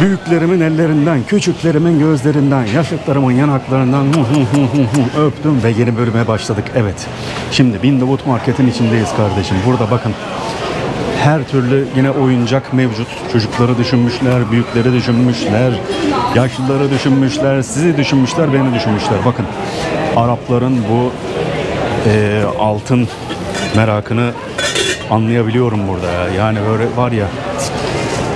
Büyüklerimin ellerinden, küçüklerimin gözlerinden, yaşıtlarımın yanaklarından öptüm ve yeni bölüme başladık. Evet, şimdi Bin Davut Market'in içindeyiz kardeşim. Burada bakın her türlü yine oyuncak mevcut. Çocukları düşünmüşler, büyükleri düşünmüşler, yaşlıları düşünmüşler, sizi düşünmüşler, beni düşünmüşler. Bakın Arapların bu e, altın merakını anlayabiliyorum burada. ya. Yani böyle var ya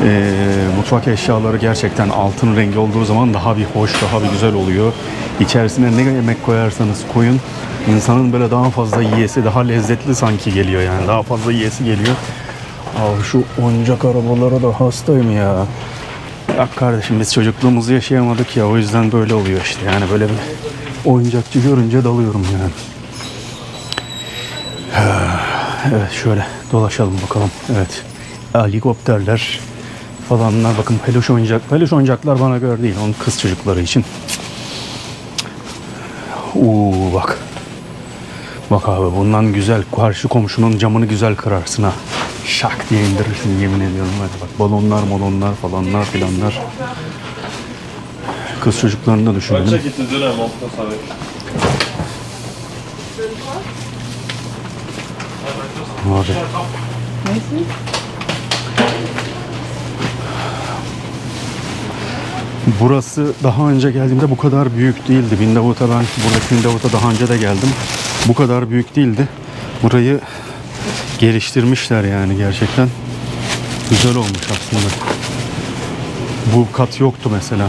e, mutfak eşyaları gerçekten altın rengi olduğu zaman daha bir hoş, daha bir güzel oluyor. İçerisine ne yemek koyarsanız koyun insanın böyle daha fazla yiyesi, daha lezzetli sanki geliyor yani. Daha fazla yiyesi geliyor. Abi şu oyuncak arabalara da hastayım ya. Bak kardeşim biz çocukluğumuzu yaşayamadık ya o yüzden böyle oluyor işte. Yani böyle bir oyuncakçı görünce dalıyorum yani. Evet şöyle dolaşalım bakalım. Evet. Helikopterler falanlar bakın peluş oyuncak. Peluş oyuncaklar bana göre değil. Onun kız çocukları için. Uuu bak. Bak abi bundan güzel karşı komşunun camını güzel kırarsın ha. Şak diye indirirsin yemin ediyorum. Hadi bak balonlar balonlar falanlar filanlar. Kız çocuklarını da düşünelim. Check it Burası daha önce geldiğimde bu kadar büyük değildi. Davut'a ben buradaki Davut'a daha önce de geldim. Bu kadar büyük değildi. Burayı geliştirmişler yani gerçekten. Güzel olmuş aslında. Bu kat yoktu mesela.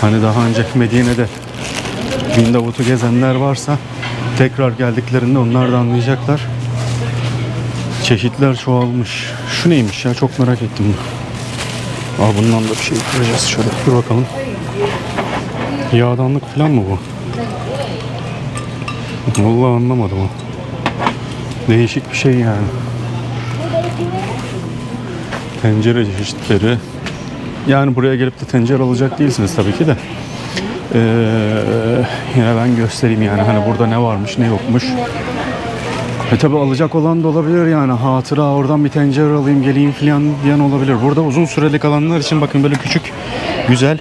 Hani daha önce Medine'de Davut'u gezenler varsa tekrar geldiklerinde onlar da anlayacaklar. Çeşitler çoğalmış. Şu neymiş ya çok merak ettim. Aa bundan da bir şey kıracağız şöyle. Dur bakalım. Yağdanlık falan mı bu? Vallahi anlamadım o. Değişik bir şey yani. Tencere çeşitleri. Yani buraya gelip de tencere alacak değilsiniz tabii ki de. Ee, yine ben göstereyim yani hani burada ne varmış ne yokmuş. E tabi alacak olan da olabilir yani hatıra oradan bir tencere alayım geleyim falan diyen olabilir. Burada uzun süreli kalanlar için bakın böyle küçük güzel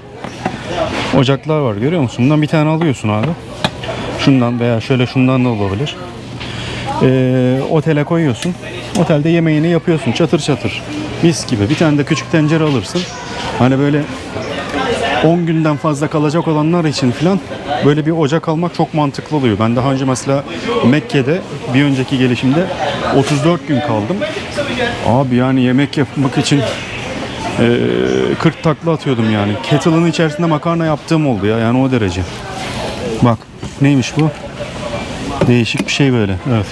ocaklar var görüyor musun? Bundan bir tane alıyorsun abi. Şundan veya şöyle şundan da olabilir. Ee, otele koyuyorsun. Otelde yemeğini yapıyorsun çatır çatır. Mis gibi. Bir tane de küçük tencere alırsın. Hani böyle 10 günden fazla kalacak olanlar için filan böyle bir ocak almak çok mantıklı oluyor. Ben daha önce mesela Mekke'de bir önceki gelişimde 34 gün kaldım. Abi yani yemek yapmak için eee 40 takla atıyordum yani. Kettle'ın içerisinde makarna yaptığım oldu ya yani o derece. Bak neymiş bu? Değişik bir şey böyle. Evet.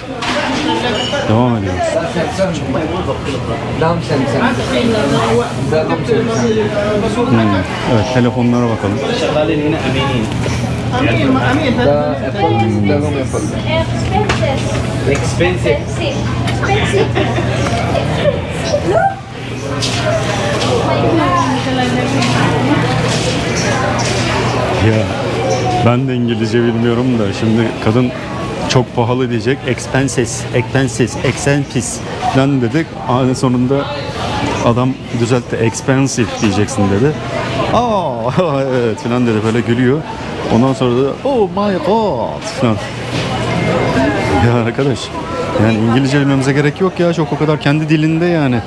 Devam ediyoruz. Hmm, Evet telefonlara bakalım. Expensive. Ya ben de İngilizce bilmiyorum da şimdi kadın çok pahalı diyecek. Expenses, expenses, expensive falan dedik. Ani sonunda adam düzeltti. Expensive diyeceksin dedi. Aa evet falan dedi böyle gülüyor. Ondan sonra da oh my god falan. Ya arkadaş yani İngilizce bilmemize gerek yok ya çok o kadar kendi dilinde yani.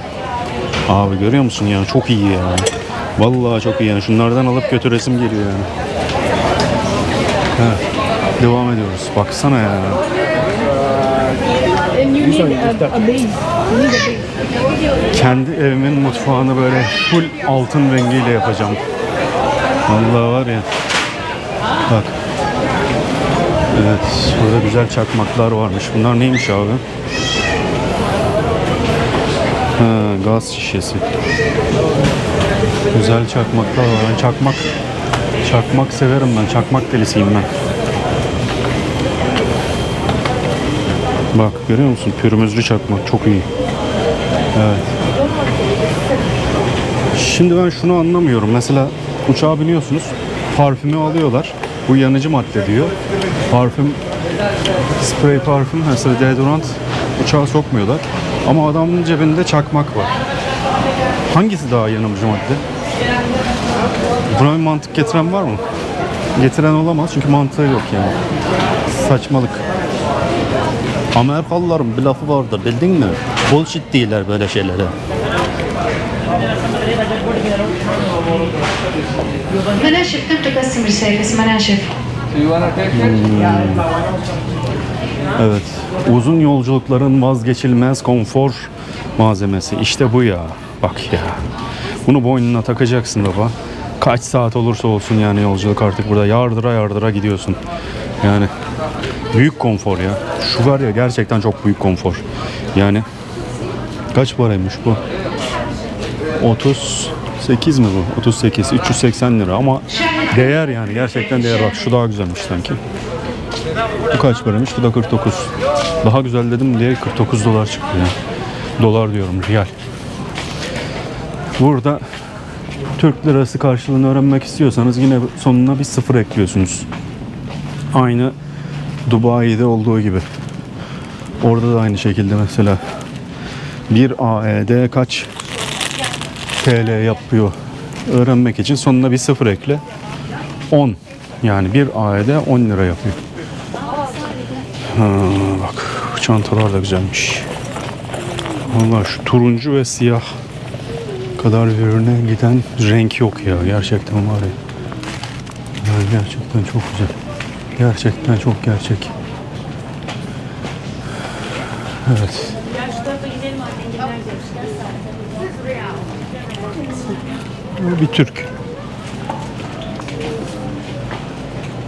Abi görüyor musun ya çok iyi ya. Vallahi çok iyi yani şunlardan alıp götüresim geliyor yani. Devam ediyoruz. Baksana ya. Kendi evimin mutfağını böyle full altın rengiyle yapacağım. Vallahi var ya. Bak. Evet. Burada güzel çakmaklar varmış. Bunlar neymiş abi? Ha, gaz şişesi. Güzel çakmaklar var. Çakmak çakmak severim ben. Çakmak delisiyim ben. Bak görüyor musun? Pürmüzlü çakmak çok iyi. Evet. Şimdi ben şunu anlamıyorum. Mesela uçağa biniyorsunuz. Parfümü alıyorlar. Bu yanıcı madde diyor. Parfüm, sprey parfüm, mesela deodorant uçağa sokmuyorlar. Ama adamın cebinde çakmak var. Hangisi daha yanıcı madde? Buna bir mantık getiren var mı? Getiren olamaz çünkü mantığı yok yani. Saçmalık. Amerikalıların bir lafı vardır bildin mi? Bullshit değiller böyle şeylere. مناشف come to customer service مناشف So you wanna take it? Evet. Uzun yolculukların vazgeçilmez konfor malzemesi. İşte bu ya. Bak ya. Bunu boynuna takacaksın baba. Kaç saat olursa olsun yani yolculuk artık burada yardıra yardıra gidiyorsun. Yani büyük konfor ya. Şu var ya gerçekten çok büyük konfor. Yani kaç paraymış bu? 38 mi bu? 38, 380 lira ama değer yani gerçekten değer. Bak şu daha güzelmiş sanki. Bu kaç paraymış? Bu da 49. Daha güzel dedim diye 49 dolar çıktı ya. Dolar diyorum, riyal. Burada Türk lirası karşılığını öğrenmek istiyorsanız yine sonuna bir sıfır ekliyorsunuz. Aynı Dubai'de olduğu gibi. Orada da aynı şekilde mesela bir AED kaç TL yapıyor öğrenmek için sonuna bir sıfır ekle. 10 yani bir AED 10 lira yapıyor. Ha, bak çantalar da güzelmiş. Valla şu turuncu ve siyah kadar birbirine giden renk yok ya. Gerçekten var ya. ya gerçekten çok güzel. Gerçekten çok gerçek. Evet. Bu Bir Türk.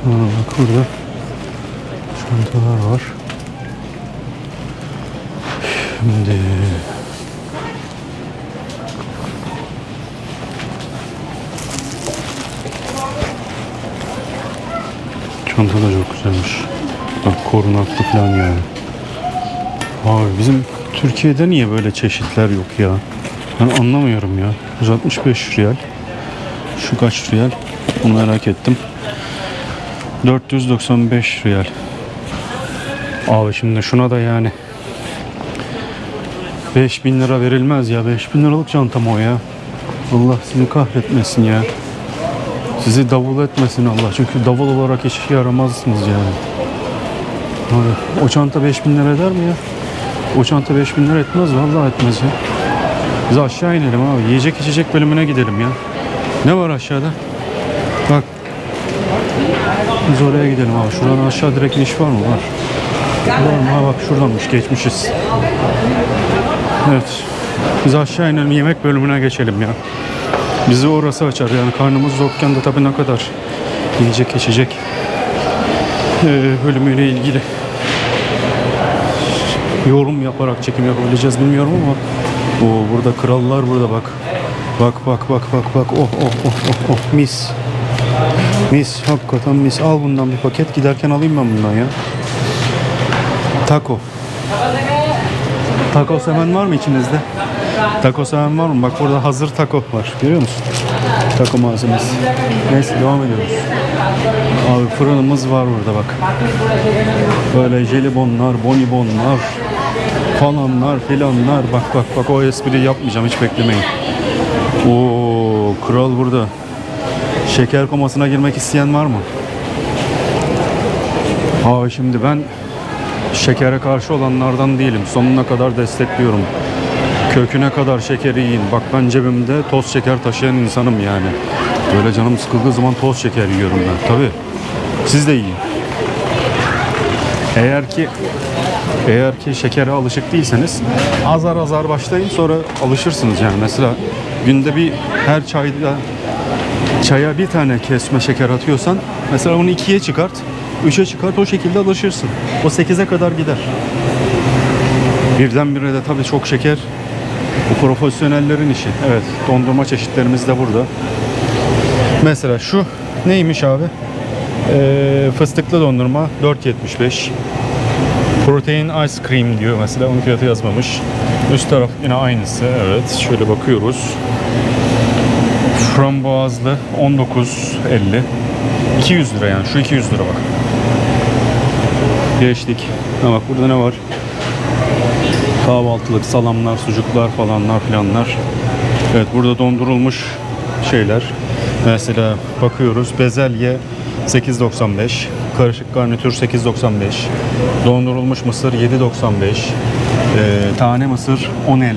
Ha, bak burada çantalar var. Şimdi Çanta da çok güzelmiş. Bak korunaklı falan yani. Abi bizim Türkiye'de niye böyle çeşitler yok ya? Ben anlamıyorum ya. 165 riyal. Şu kaç riyal? Bunu merak ettim. 495 riyal. Abi şimdi şuna da yani 5000 lira verilmez ya. 5000 liralık çantam o ya. Allah sizi kahretmesin ya. Sizi davul etmesin Allah. Çünkü davul olarak işe yaramazsınız yani. Abi, o çanta 5000 lira eder mi ya? O çanta 5000 lira etmez. Vallahi etmez ya. Biz aşağı inelim abi. Yiyecek içecek bölümüne gidelim ya. Ne var aşağıda? Bak. Biz oraya gidelim abi. Şuradan aşağı direkt iniş var mı? Var. Var mı? Ha bak şuradanmış. Geçmişiz. Evet. Biz aşağı inelim. Yemek bölümüne geçelim ya. Bizi orası açar. Yani karnımız yokken de tabii ne kadar yiyecek içecek bölümüyle ilgili yorum yaparak çekim yapabileceğiz bilmiyorum ama o burada krallar burada bak. Bak bak bak bak bak. Oh oh oh oh oh mis. Mis hakikaten mis. Al bundan bir paket giderken alayım ben bundan ya. Taco. Taco seven var mı içinizde? Taco seven var mı? Bak burada hazır taco var. Görüyor musun? Taco malzemesi. Neyse devam ediyoruz. Abi fırınımız var burada bak. Böyle jelibonlar, bonibonlar falanlar filanlar. Bak bak bak o espriyi yapmayacağım hiç beklemeyin. Oo kral burada. Şeker komasına girmek isteyen var mı? Abi şimdi ben şekere karşı olanlardan değilim. Sonuna kadar destekliyorum. Köküne kadar şekeri yiyin. Bak ben cebimde toz şeker taşıyan insanım yani. Böyle canım sıkıldığı zaman toz şeker yiyorum ben. Tabii. Siz de yiyin. Eğer ki eğer ki şekere alışık değilseniz azar azar başlayın sonra alışırsınız yani. Mesela günde bir her çayda çaya bir tane kesme şeker atıyorsan mesela onu ikiye çıkart, üçe çıkart o şekilde alışırsın. O sekize kadar gider. Birdenbire de tabii çok şeker bu profesyonellerin işi. Evet dondurma çeşitlerimiz de burada. Mesela şu neymiş abi? Ee, fıstıklı dondurma 4.75. Protein ice cream diyor mesela onun fiyatı yazmamış. Üst taraf yine aynısı. Evet şöyle bakıyoruz. Frambuazlı 19.50. 200 lira yani şu 200 lira bak. Geçtik. Ha bak burada ne var? Kahvaltılık salamlar, sucuklar falanlar filanlar. Evet burada dondurulmuş şeyler. Mesela bakıyoruz bezelye 8.95, karışık garnitür 8.95, dondurulmuş mısır 7.95, ee, tane mısır 10.50.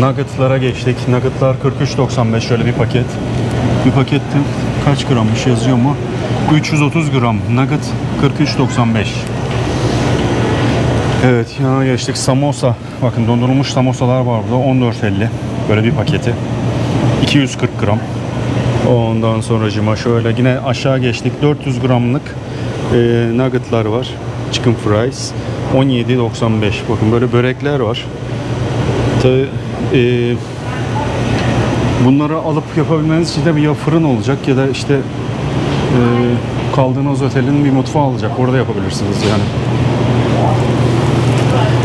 Nuggetlara geçtik. Nuggetlar 43.95 şöyle bir paket. Bir pakette kaç grammış yazıyor mu? 330 gram nugget 43.95. Evet yana geçtik. Samosa. Bakın dondurulmuş samosalar var burada. 14.50. Böyle bir paketi. 240 gram. Ondan sonra şöyle yine aşağı geçtik. 400 gramlık e, nuggetlar var. Chicken fries. 17.95. Bakın böyle börekler var. Tabii e, bunları alıp yapabilmeniz için de bir ya fırın olacak ya da işte e, kaldığınız otelin bir mutfağı olacak. Orada yapabilirsiniz yani.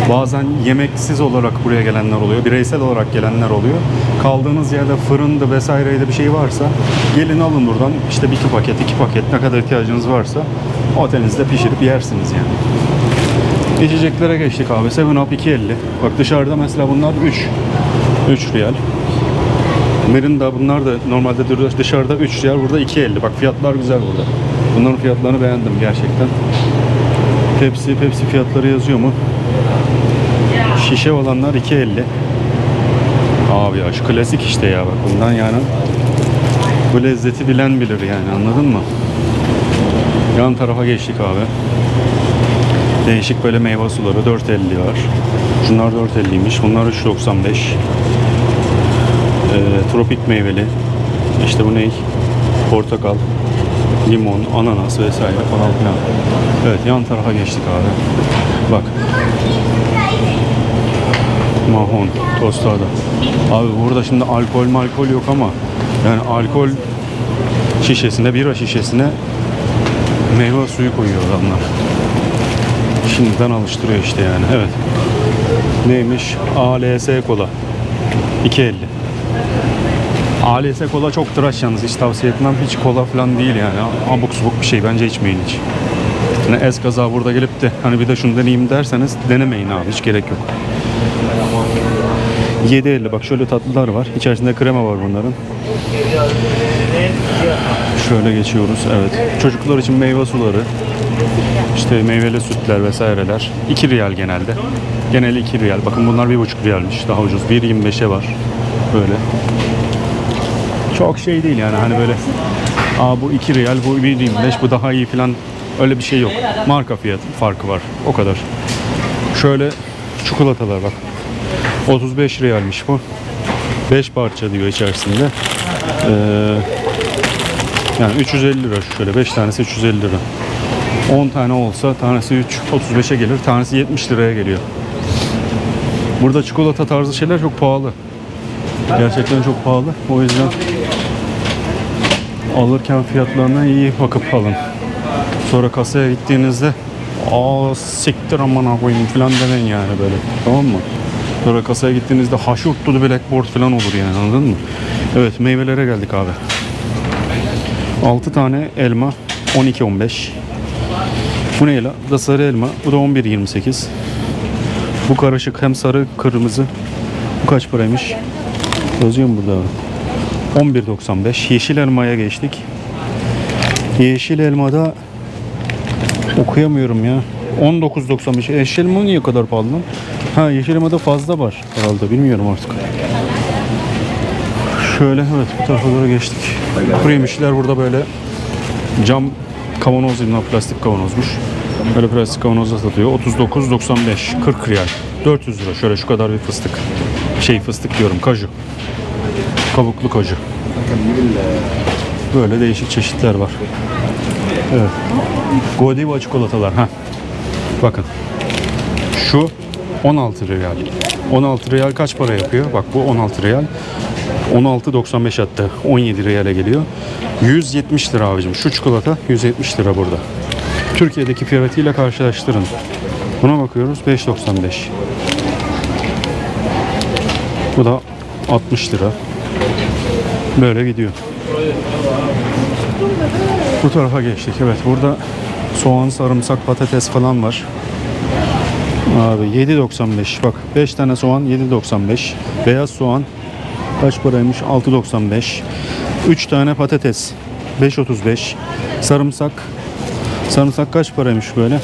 Bazen yemeksiz olarak buraya gelenler oluyor. Bireysel olarak gelenler oluyor. Kaldığınız yerde fırında vesaireyde bir şey varsa gelin alın buradan işte bir iki paket, iki paket ne kadar ihtiyacınız varsa otelinizde pişirip yersiniz yani. İçeceklere geçtik abi. 7-Up 2.50. Bak dışarıda mesela bunlar 3. 3 riyal. Mirinda bunlar da normalde dışarıda 3 riyal. Burada 2.50. Bak fiyatlar güzel burada. Bunların fiyatlarını beğendim gerçekten. Pepsi, Pepsi fiyatları yazıyor mu? Şişe olanlar 2.50. Abi ya şu klasik işte ya bak bundan yani bu lezzeti bilen bilir yani anladın mı? Yan tarafa geçtik abi. Değişik böyle meyve suları 4.50 var. Şunlar 4.50'ymiş. Bunlar 3.95. Ee, tropik meyveli. İşte bu ne? Portakal, limon, ananas vesaire falan filan. Evet yan tarafa geçtik abi. Bak. Mahon, tostada. Abi burada şimdi alkol malkol yok ama yani alkol şişesine, bira şişesine meyve suyu koyuyor adamlar. Şimdiden alıştırıyor işte yani. Evet. Neymiş? ALS kola. 2.50. ALS kola çok tıraş yalnız. Hiç tavsiye etmem. Hiç kola falan değil yani. Abuk subuk bir şey. Bence içmeyin hiç. Yani es kaza burada gelip de hani bir de şunu deneyeyim derseniz denemeyin abi. Hiç gerek yok. 7.50 bak şöyle tatlılar var. İçerisinde krema var bunların. Şöyle geçiyoruz. Evet. Çocuklar için meyve suları. İşte meyveli sütler vesaireler. 2 riyal genelde. Geneli 2 riyal. Bakın bunlar 1,5 riyalmiş. Daha ucuz. 1.25'e var. Böyle. Çok şey değil yani hani böyle Aa bu 2 riyal, bu 1.25, bu daha iyi falan öyle bir şey yok. Marka fiyatı farkı var. O kadar. Şöyle çikolatalar bak. 35 riyalmiş bu. 5 parça diyor içerisinde. Ee, yani 350 lira şöyle 5 tanesi 350 lira. 10 tane olsa tanesi 3 35'e gelir. Tanesi 70 liraya geliyor. Burada çikolata tarzı şeyler çok pahalı. Gerçekten çok pahalı. O yüzden alırken fiyatlarına iyi bakıp alın. Sonra kasaya gittiğinizde aa siktir amına koyayım falan demeyin yani böyle. Tamam mı? Sonra kasaya gittiğinizde haşurtlu blackboard falan olur yani anladın mı? Evet meyvelere geldik abi. 6 tane elma 12-15. Bu ne la? Bu da sarı elma. Bu da 11.28. Bu karışık hem sarı kırmızı. Bu kaç paraymış? Yazıyor mu burada? 11.95. Yeşil elmaya geçtik. Yeşil elmada okuyamıyorum ya. 19.95. Yeşil elma niye kadar pahalı? Ha yeşil elmada fazla var herhalde. Bilmiyorum artık. Şöyle evet bu tarafa doğru geçtik. Kuru yemişler burada böyle cam kavanoz gibi plastik kavanozmuş. Böyle plastik kavanozda satıyor. 39.95 40 riyal. 400 lira. Şöyle şu kadar bir fıstık. Şey fıstık diyorum kaju. Kabuklu kaju. Böyle değişik çeşitler var. Evet. Godiva çikolatalar. ha. Bakın. Şu 16 riyal. 16 riyal kaç para yapıyor? Bak bu 16 riyal. 16.95 hatta 17 riyale geliyor. 170 lira abicim. Şu çikolata 170 lira burada. Türkiye'deki fiyatıyla karşılaştırın. Buna bakıyoruz 5.95. Bu da 60 lira. Böyle gidiyor. Bu tarafa geçtik. Evet burada soğan, sarımsak, patates falan var. Abi 7.95. Bak 5 tane soğan 7.95. Beyaz soğan kaç paraymış? 6.95. 3 tane patates 5.35. Sarımsak. Sarımsak kaç paraymış böyle?